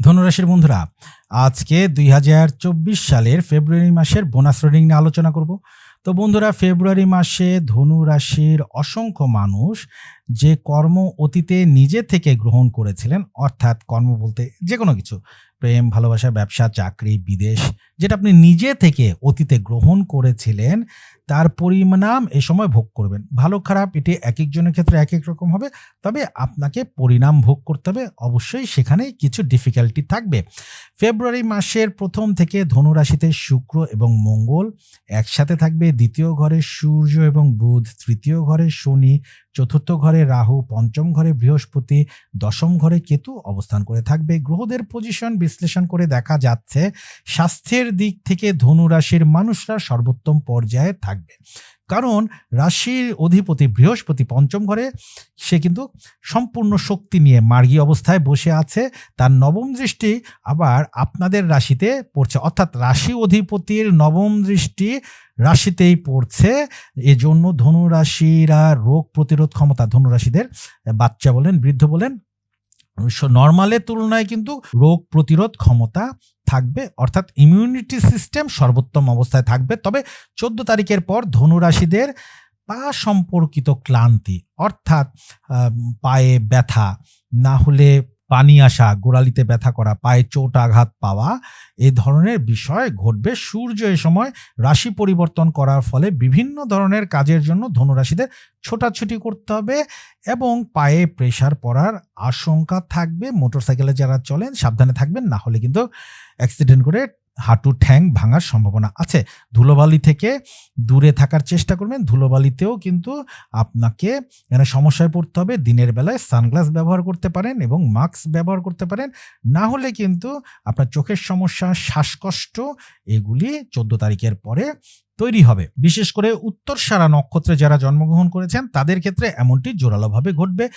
ধনুরাশির বন্ধুরা, আজকে দুই হাজার চব্বিশ সালের ফেব্রুয়ারি মাসের বোনাস রিডিং নিয়ে আলোচনা করব। তো বন্ধুরা, ফেব্রুয়ারি মাসে ধনু রাশির অসংখ্য মানুষ যে কর্ম অতীতে নিজে থেকে গ্রহণ করেছিলেন, অর্থাৎ কর্ম বলতে যে কোনো কিছু প্রেম, ভালোবাসা, ব্যবসা, চাকরি, বিদেশ, যেটা আপনি নিজে থেকে অতীতে গ্রহণ করেছিলেন, তার পরিণাম এ সময় ভোগ করবেন। ভালো, খারাপ, এটি এক একজনের ক্ষেত্রে এক এক রকম হবে। তবে আপনাকে পরিণাম ভোগ করতে হবে। অবশ্যই সেখানে কিছু ডিফিকাল্টি থাকবে। ফেব্রুয়ারি মাসের প্রথম থেকে ধনুরাশিতে শুক্র এবং মঙ্গল একসাথে থাকবে। দ্বিতীয় ঘরে সূর্য এবং বুধ, তৃতীয় ঘরে শনি চতুর্থ ঘরে রাহু, পঞ্চম ঘরে বৃহস্পতি, দশম ঘরে কেতু অবস্থান করে থাকবে। গ্রহদের পজিশন বিশ্লেষণ করে দেখা যাচ্ছে, স্বাস্থ্যের দিক থেকে ধনু রাশির মানুষরা সর্বোত্তম পর্যায়ে থাকবে। কারণ রাশির অধিপতি বৃহস্পতি পঞ্চম ঘরে, সে কিন্তু সম্পূর্ণ শক্তি নিয়ে মার্গী অবস্থায় বসে আছে। তার নবম দৃষ্টি আবার আপনাদের রাশিতে পড়ছে, অর্থাৎ রাশি অধিপতির নবম দৃষ্টি রাশিতেই পড়ছে। এজন্য ধনুরাশিরা রোগ প্রতিরোধ ক্ষমতা, ধনুরাশিদের বাচ্চা বলেন, বৃদ্ধ বলেন নর্মালের তুলনায় কিন্তু রোগ প্রতিরোধ ক্ষমতা থাকবে, অর্থাৎ ইমিউনিটি সিস্টেম সর্বোত্তম অবস্থায় থাকবে। তবে চোদ্দ তারিখের পর ধনুরাশিদের পা সম্পর্কিত ক্লান্তি, অর্থাৎ পায়ে ব্যথা, না হলে পানি আসা, গোড়ালিতে ব্যথা করা, পায়ে চোট আঘাত পাওয়া, এ ধরনের বিষয় ঘটবে সূর্য এ সময় রাশি পরিবর্তন করার ফলে বিভিন্ন ধরনের কাজের জন্য ধনুরাশিদের ছোটাছুটি করতে হবে এবং পায়ে প্রেশার পড়ার আশঙ্কা থাকবে। মোটরসাইকেলে যারা চলেন, সাবধানে থাকবেন, না হলে কিন্তু অ্যাক্সিডেন্ট করে হাঁটু ঠ্যাং ভাঙার সম্ভাবনা আছে। ধুলোবালি থেকে দূরে থাকার চেষ্টা করবেন। ধুলোবালিতেও কিন্তু আপনাকে এখানে সমস্যায় পড়তে হবে। দিনের বেলায় সানগ্লাস ব্যবহার করতে পারেন এবং মাস্ক ব্যবহার করতে পারেন। না হলে কিন্তু আপনার চোখের সমস্যা, শ্বাসকষ্ট, এগুলি চোদ্দ তারিখের পরে তৈরি হবে। বিশেষ করে উত্তর সারা নক্ষত্রে যারা জন্মগ্রহণ করেছেন, তাদের ক্ষেত্রে এমনটি জোরালোভাবে ঘটবে।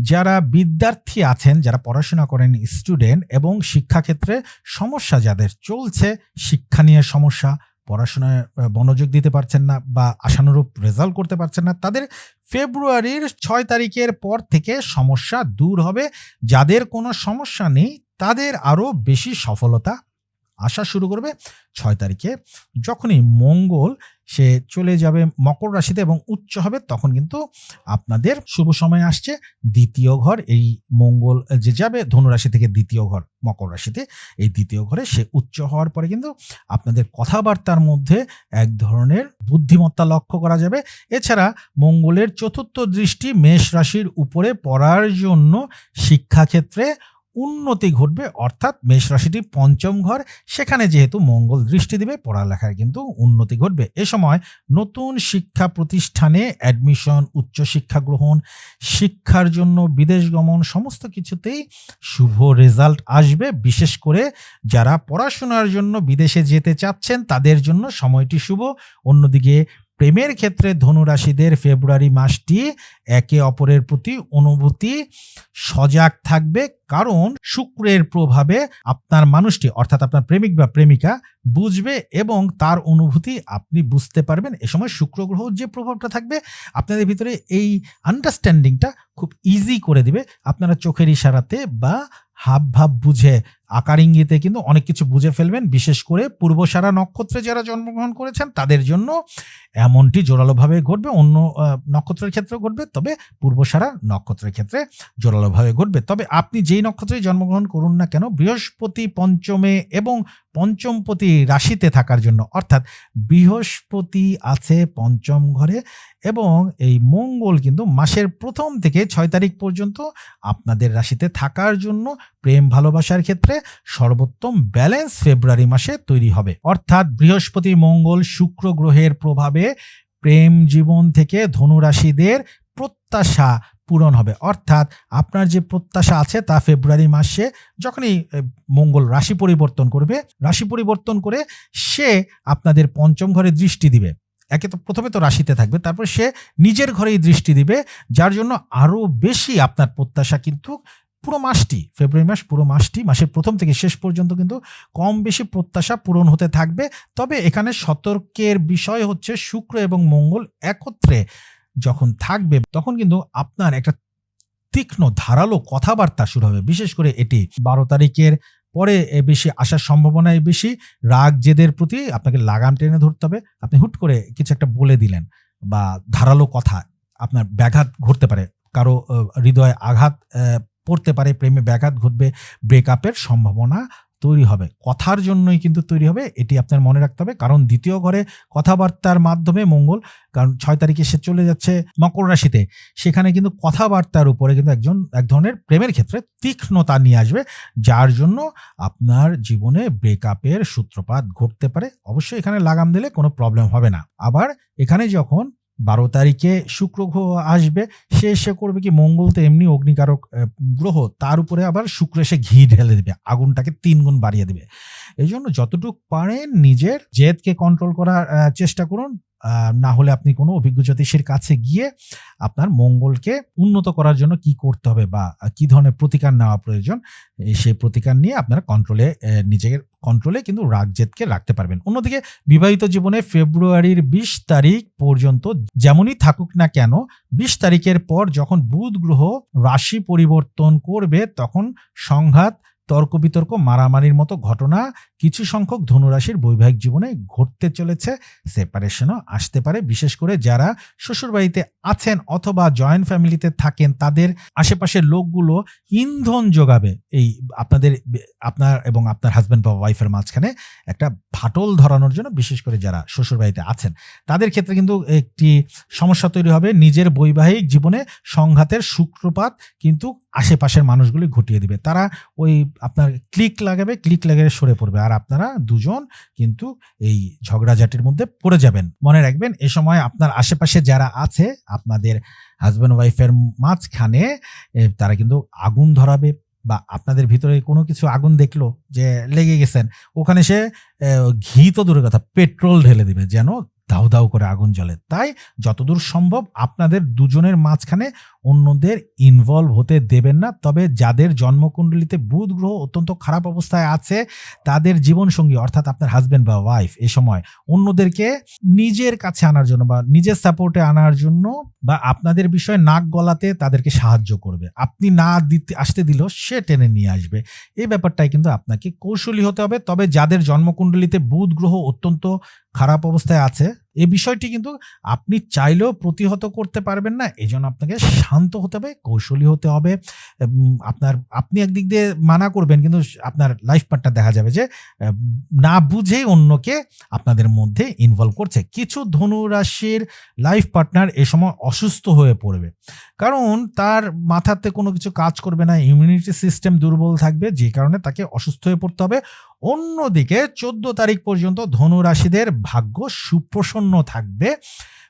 যারা বিদ্যার্থী আছেন, যারা পড়াশোনা করেন স্টুডেন্ট এবং শিক্ষাক্ষেত্রে সমস্যা যাদের চলছে, শিক্ষা নিয়ে সমস্যা, পড়াশোনায় মনোযোগ দিতে পারছেন না বা আশানুরূপ রেজাল্ট করতে পারছেন না, তাদের ফেব্রুয়ারির ছয় তারিখের পর থেকে সমস্যা দূর হবে। যাদের কোনো সমস্যা নেই, তাদের আরও বেশি সফলতা আসা শুরু করবে ছয় তারিখে। যখনই মঙ্গল সে চলে যাবে মকর রাশিতে এবং উচ্চ হবে, তখন কিন্তু আপনাদের শুভ সময় আসছে। দ্বিতীয় ঘর, এই মঙ্গল যে যাবে ধনুরাশি থেকে দ্বিতীয় ঘর, মকর রাশিতে, এই দ্বিতীয় ঘরে সে উচ্চ হওয়ার পরে কিন্তু আপনাদের কথাবার্তার মধ্যে এক ধরনের বুদ্ধিমত্তা লক্ষ্য করা যাবে। এছাড়া মঙ্গলের চতুর্থ দৃষ্টি মেষ রাশির উপরে পড়ার জন্য শিক্ষাক্ষেত্রে উন্নতি ঘটবে, অর্থাৎ মেষ রাশিটি পঞ্চম ঘর, সেখানে যেহেতু মঙ্গল দৃষ্টি দেবে, পড়ালেখায় কিন্তু উন্নতি ঘটবে। এ সময় নতুন শিক্ষা প্রতিষ্ঠানে অ্যাডমিশন উচ্চশিক্ষা গ্রহণ, শিক্ষার জন্য বিদেশ গমন, সমস্ত কিছুতেই শুভ রেজাল্ট আসবে। বিশেষ করে যারা পড়াশোনার জন্য বিদেশে যেতে চাচ্ছেন, তাদের জন্য সময়টি শুভ। অন্যদিকে প্রেমের ক্ষেত্রে ধনুরাশিদের ফেব্রুয়ারি মাসটি একে অপরের প্রতি অনুভূতি, সজাগ থাকবে। কারণ শুক্রের প্রভাবে আপনার মানুষটি, অর্থাৎ আপনার প্রেমিক বা প্রেমিকা, বুঝবে এবং তার অনুভূতি আপনি বুঝতে পারবেন। এ সময় শুক্র গ্রহ যে প্রভাবটা থাকবে, আপনাদের ভিতরে এই আন্ডারস্ট্যান্ডিংটা খুব ইজি করে দিবে। আপনারা চোখের ইশারাতে বা হাব ভাব বুঝে আকার ইঙ্গিতে কিন্তু অনেক কিছু বুঝে ফেলবেন, বিশেষ করে পূর্বসারা নক্ষত্রে যারা জন্মগ্রহণ করেছেন, তাদের জন্য এমনটি জোরালোভাবে ঘটবে, অন্য নক্ষত্রের ক্ষেত্রে ঘটবে, তবে পূর্বসারা নক্ষত্রের ক্ষেত্রে জোরালোভাবে ঘটবে। তবে আপনি যেই নক্ষত্রে জন্মগ্রহণ করুন না কেন, বৃহস্পতি পঞ্চমে এবং পঞ্চমপতি রাশিতে থাকার জন্য, অর্থাৎ বৃহস্পতি আছে পঞ্চম ঘরে এবং এই মঙ্গল কিন্তু মাসের প্রথম থেকে ছয় তারিখ পর্যন্ত আপনাদের রাশিতে থাকার জন্য প্রেম ভালোবাসার ক্ষেত্রে সর্বোত্তম ব্যালেন্স ফেব্রুয়ারি মাসে তৈরি হবে। অর্থাৎ বৃহস্পতি, মঙ্গল, শুক্র গ্রহের প্রভাবে প্রেম জীবন থেকে ধনুরাশিদের প্রত্যাশা পূরণ হবে। অর্থাৎ আপনার যে প্রত্যাশা আছে তা ফেব্রুয়ারি মাসে যখনই মঙ্গল রাশি পরিবর্তন করবে, রাশি পরিবর্তন করে সে আপনাদের পঞ্চম ঘরে দৃষ্টি দিবে। একে তো প্রথমে তো রাশিতে থাকবে, তারপর সে নিজের ঘরেই দৃষ্টি দিবে, যার জন্য আরও বেশি আপনার প্রত্যাশা কিন্তু পুরো মাসটি, ফেব্রুয়ারি মাস পুরো মাসটি, মাসের প্রথম থেকে শেষ পর্যন্ত কিন্তু কম বেশি প্রত্যাশা পূরণ হতে থাকবে। তবে এখানে সতর্কের বিষয় হচ্ছে শুক্র এবং মঙ্গল একত্রে যখন থাকবে, তখন কিন্তু আপনার একটা তীক্ষ্ণ ধারালো কথাবার্তা শুরু হবে। বিশেষ করে এটি বারো তারিখের পরে এ বেশি আসার সম্ভাবনাই বেশি। রাগ, জেদের প্রতি আপনাকে লাগাম টেনে ধরতে হবে। আপনি হুট করে কিছু একটা বলে দিলেন বা ধারালো কথা আপনার ব্যাঘাত ঘটতে পারে। কারও হৃদয়ে আঘাত পড়তে পারে, প্রেমে ব্যাঘাত ঘটবে ব্রেকআপের সম্ভাবনা তৈরি হবে। কথার জন্যই কিন্তু তৈরি হবে, এটি আপনার মনে রাখতে হবে। কারণ দ্বিতীয় ঘরে কথাবার্তার মাধ্যমে মঙ্গল, কারণ ছয় তারিখে সে চলে যাচ্ছে মকর রাশিতে। সেখানে কিন্তু কথাবার্তার উপরে কিন্তু একজন, এক ধরনের প্রেমের ক্ষেত্রে তীক্ষ্ণতা নিয়ে আসবে, যার জন্য আপনার জীবনে ব্রেকআপের সূত্রপাত ঘটতে পারে। অবশ্যই এখানে লাগাম দিলে কোনো প্রবলেম হবে না। আবার এখানে যখন বারো তারিখে শুক্র গ্রহ আসবে, সে এসে করবে কি মঙ্গল তো এমনি অগ্নিকারক গ্রহ, তার উপরে আবার শুক্র এসে ঘি ঢেলে দেবে, আগুনটাকে তিন গুণ বাড়িয়ে দেবে। এই জন্য যতটুকু পারেন নিজের জেদকে কন্ট্রোল করার চেষ্টা করুন না হলে আপনি কোনো অভিজ্ঞ জ্যোতিষীর কাছে গিয়ে আপনার মঙ্গলকে উন্নত করার জন্য কি করতে হবে বা কি ধরনের প্রতিকার নেওয়া প্রয়োজন সেই প্রতিকার নিয়ে আপনারা কন্ট্রোলে নিজের কন্ট্রোলে কিন্তু রাগ জেদকে রাখতে পারবেন। অন্যদিকে বিবাহিত জীবনে ফেব্রুয়ারির বিশ তারিখ পর্যন্ত যেমনই থাকুক না কেন, বিশ তারিখের পর যখন বুধ গ্রহ রাশি পরিবর্তন করবে, তখন সংঘাত তর্ক বিতর্ক, মারামারির মতো ঘটনা কিছু সংখ্যক ধনুরাশির বৈবাহিক জীবনে ঘটতে চলেছে। সেপারেশনও আসতে পারে, বিশেষ করে যারা শ্বশুরবাড়িতে আছেন অথবা জয়েন্ট ফ্যামিলিতে থাকেন, তাদের আশেপাশের লোকগুলো ইন্ধন যোগাবে। এই আপনাদের, আপনার এবং আপনার হাজব্যান্ড বা ওয়াইফের মাঝখানে একটা ফাটল ধরানোর জন্য, বিশেষ করে যারা শ্বশুরবাড়িতে আছেন, তাদের ক্ষেত্রে কিন্তু একটি সমস্যা তৈরি হবে। নিজের বৈবাহিক জীবনে সংঘাতের সূত্রপাত কিন্তু আশেপাশের মানুষগুলি ঘটিয়ে দিবে। তারা ওই আপনার ক্লিক লাগাবে ক্লিক লাগাবে সরে পড়বে। আর আপনারা দুজন কিন্তু এই ঝগড়াঝাটির মধ্যে পড়ে যাবেন। মনে রাখবেন, এ সময় আপনার আশেপাশে যারা আছে, আপনাদের হাজব্যান্ড ওয়াইফের মাঝখানে তারা কিন্তু আগুন ধরাবে বা আপনাদের ভিতরে কোনো কিছু আগুন দেখল যে লেগে গেছেন, ওখানে সে ঘি তো দূরের কথা পেট্রোল ঢেলে দিবে যেন দাউ দাউ করে আগুন জ্বলে। তাই যতদূর সম্ভব আপনাদের দুজনের মাঝখানে অন্যদের ইনভলভ হতে দেবেন না। তবে যাদের জন্মকুণ্ডলিতে বুধ গ্রহ অত্যন্ত খারাপ অবস্থায় আছে, তাদের জীবনসঙ্গী অর্থাৎ আপনার হাজব্যান্ড বা ওয়াইফ এ সময় অন্যদেরকে নিজের কাছে আনার জন্য বা নিজের সাপোর্টে আনার জন্য বা আপনাদের বিষয়ে নাক গলাতে তাদেরকে সাহায্য করবে। আপনি না দিতে, আসতে দিলেও সে টেনে নিয়ে আসবে। এই ব্যাপারটাই কিন্তু আপনাকে কৌশলী হতে হবে। তবে যাদের জন্মকুণ্ডলিতে বুধ গ্রহ অত্যন্ত খারাপ অবস্থায় আছে এই বিষয়টি কিন্তু আপনি চাইলেও প্রতিহত করতে পারবেন না। এই জন্য আপনাকে শান্ত হতে হবে, কৌশলী হতে হবে। আপনার, আপনি একদিক দিয়ে মানা করবেন কিন্তু আপনার লাইফ পার্টনার দেখা যাবে যে না বুঝেই অন্যকে আপনাদের মধ্যে ইনভলভ করছে। কিছু ধনু রাশির লাইফ পার্টনার এ সময় অসুস্থ হয়ে পড়বে। কারণ তার মাথাতে কোনো কিছু কাজ করবে না ইমিউনিটি সিস্টেম দুর্বল থাকবে, যে কারণে তাকে অসুস্থ হয়ে পড়তে হবে। অন্যদিকে চোদ্দ তারিখ পর্যন্ত ধনু রাশিদের ভাগ্য সুপ্রসন্ন থাকবে।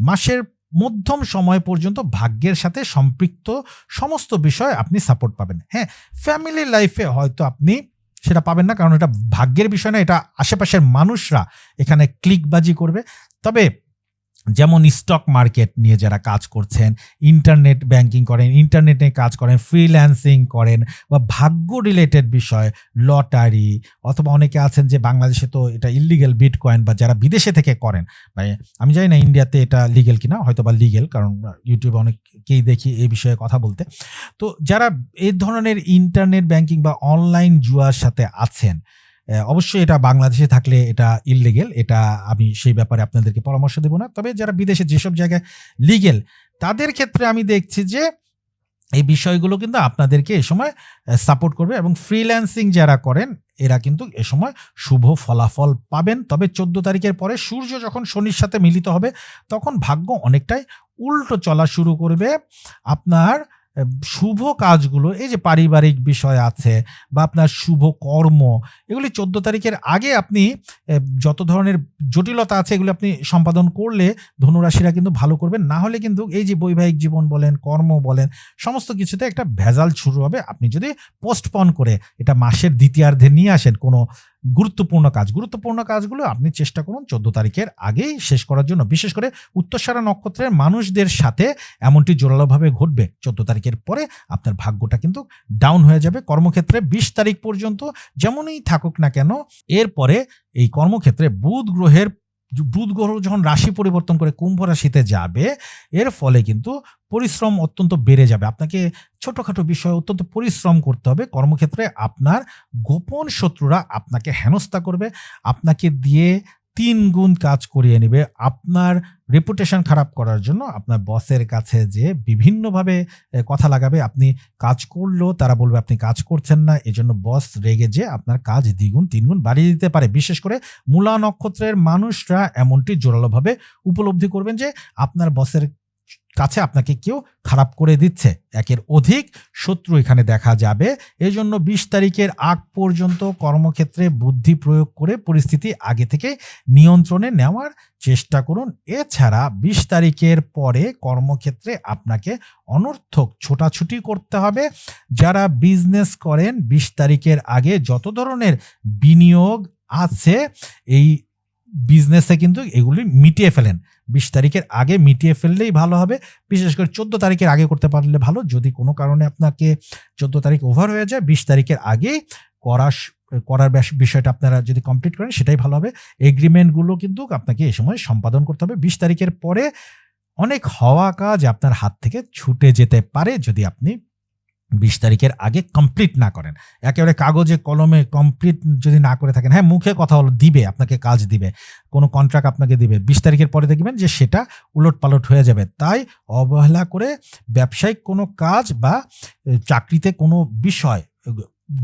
মাসের মধ্যম সময় পর্যন্ত ভাগ্যের সাথে সম্পৃক্ত সমস্ত বিষয় আপনি সাপোর্ট পাবেন। হ্যাঁ ফ্যামিলি লাইফে হয়তো আপনি সেটা পাবেন না, কারণ এটা ভাগ্যের বিষয় না, এটা আশেপাশের মানুষরা এখানে ক্লিকবাজি করবে। তবে যেমন স্টক মার্কেট নিয়ে যারা কাজ করছেন ইন্টারনেট ব্যাংকিং করেন ইন্টারনেটে কাজ করেন ফ্রিল্যান্সিং করেন বা ভাগ্য রিলেটেড বিষয় লটারি অথবা অনেকে আছেন যে বাংলাদেশে তো এটা ইলিগেল বিটকয়েন বা যারা বিদেশে থেকে করেন বা আমি জানি না ইন্ডিয়াতে এটা লিগেল কিনা, হয়তো বা লিগেল কারণ ইউটিউবে অনেককেই দেখি এই বিষয়ে কথা বলতে। তো যারা এই ধরনের ইন্টারনেট ব্যাংকিং বা অনলাইন জুয়ার সাথে আছেন অবশ্যই এটা বাংলাদেশে থাকলে এটা ইললিগেল এটা আমি সেই ব্যাপারে আপনাদেরকে পরামর্শ দেবো না। তবে যারা বিদেশে যেসব জায়গায় লিগেল তাদের ক্ষেত্রে আমি দেখছি যে এই বিষয়গুলো কিন্তু আপনাদেরকে এ সময় সাপোর্ট করবে এবং ফ্রিল্যান্সিং যারা করেন, এরা কিন্তু এ সময় শুভ ফলাফল পাবেন। তবে চোদ্দ তারিখের পরে সূর্য যখন শনির সাথে মিলিত হবে, তখন ভাগ্য অনেকটাই উল্টো চলা শুরু করবে। আপনার শুভ কাজগুলো, এই যে পারিবারিক বিষয় আছে বা আপনার শুভ কর্ম, এগুলি চোদ্দ তারিখের আগে আপনি যত ধরনের জটিলতা আছে এগুলো আপনি সম্পাদন করলে ধনুরাশিরা কিন্তু ভালো করবেন। না হলে কিন্তু এই যে বৈবাহিক জীবন বলেন, কর্ম বলেন, সমস্ত কিছুতে একটা ভেজাল শুরু হবে। আপনি যদি পোস্টপন করে এটা মাসের দ্বিতীয়ার্ধে নিয়ে আসেন কোনো গুরুত্বপূর্ণ কাজ। গুরুত্বপূর্ণ কাজগুলো আপনি চেষ্টা করুন চোদ্দ তারিখের আগেই শেষ করার জন্য। বিশেষ করে উত্তরসারা নক্ষত্রের মানুষদের সাথে এমনটি জোরালোভাবে ঘটবে। চোদ্দ তারিখের পরে আপনার ভাগ্যটা কিন্তু ডাউন হয়ে যাবে। কর্মক্ষেত্রে বিশ তারিখ পর্যন্ত যেমনই থাকুক না কেন, এরপরে এই কর্মক্ষেত্রে বুধ গ্রহের বুধ গ্রহ যখন রাশি পরিবর্তন করে কুম্ভ রাশিতে যাবে, এর ফলে কিন্তু পরিশ্রম অত্যন্ত বেড়ে যাবে। আপনাকে ছোটোখাটো বিষয়ে অত্যন্ত পরিশ্রম করতে হবে। কর্মক্ষেত্রে আপনার গোপন শত্রুরা আপনাকে হেনস্থা করবে। আপনাকে দিয়ে তিন গুণ কাজ করিয়ে নেবে আপনার রেপুটেশন খারাপ করার জন্য। আপনার বসের কাছে যে বিভিন্নভাবে কথা লাগাবে, আপনি কাজ করলেও তারা বলবে আপনি কাজ করছেন না, এজন্য বস রেগে যে আপনার কাজ দ্বিগুণ, তিনগুণ বাড়িয়ে দিতে পারে। বিশেষ করে মূলা নক্ষত্রের মানুষরা এমনটি জোরালোভাবে উপলব্ধি করবেন যে আপনার বসের কাছে আপনাকে কেউ খারাপ করে দিচ্ছে। একের অধিক শত্রু এখানে দেখা যাবে। এই জন্য বিশ তারিখের আগ পর্যন্ত কর্মক্ষেত্রে বুদ্ধি প্রয়োগ করে পরিস্থিতি আগে থেকে নিয়ন্ত্রণে নেওয়ার চেষ্টা করুন। এছাড়া বিশ তারিখের পরে কর্মক্ষেত্রে আপনাকে অনর্থক ছোটাছুটি করতে হবে। যারা বিজনেস করেন, বিশ তারিখের আগে যত ধরনের বিনিয়োগ আছে, এই বিজনেসে কিন্তু এগুলি মিটিয়ে ফেলেন। বিশ তারিখের আগে মিটিয়ে ফেললেই ভালো হবে। বিশেষ করে চোদ্দ তারিখের আগে করতে পারলে ভালো। যদি কোনো কারণে আপনাকে চোদ্দ তারিখ ওভার হয়ে যায়, বিশ তারিখের আগে করা করার বিষয়টা আপনারা যদি কমপ্লিট করেন, সেটাই ভালো হবে। এগ্রিমেন্টগুলো কিন্তু আপনাকে এ সময় সম্পাদন করতে হবে। বিশ তারিখের পরে অনেক হওয়া কাজ আপনার হাত থেকে ছুটে যেতে পারে যদি আপনি বিশ তারিখের আগে কমপ্লিট না করেন। একেবারে কাগজে, কলমে কমপ্লিট যদি না করে থাকেন হ্যাঁ মুখে কথা হলো দিবে, আপনাকে কাজ দিবে, কোনো কন্ট্রাক্ট আপনাকে দিবে। বিশ তারিখের পরে দেখবেন যে সেটা উলট পালট হয়ে যাবে। তাই অবহেলা করে ব্যবসায়িক কোনো কাজ বা চাকরিতে কোনো বিষয়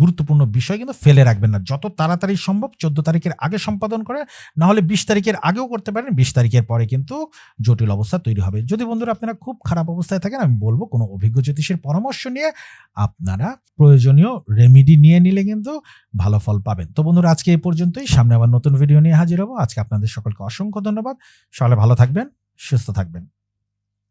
গুরুত্বপূর্ণ বিষয় কিন্তু ফেলে রাখবেন না। যত তাড়াতাড়ি সম্ভব চোদ্দ তারিখের আগে সম্পাদন করে না হলে বিশ তারিখের আগেও করতে পারেন, বিশ তারিখের পরে কিন্তু জটিল অবস্থা তৈরি হবে। যদি বন্ধুরা আপনারা খুব খারাপ অবস্থায় থাকেন, আমি বলব কোনো অভিজ্ঞ জ্যোতিষের পরামর্শ নিয়ে আপনারা প্রয়োজনীয় রেমিডি নিয়ে নিলে কিন্তু ভালো ফল পাবেন। তো বন্ধুরা, আজকে এই পর্যন্তই। সামনে আবার নতুন ভিডিও নিয়ে হাজির হব। আজকে আপনাদের সকলকে অসংখ্য ধন্যবাদ। সকালে ভালো থাকবেন, সুস্থ থাকবেন।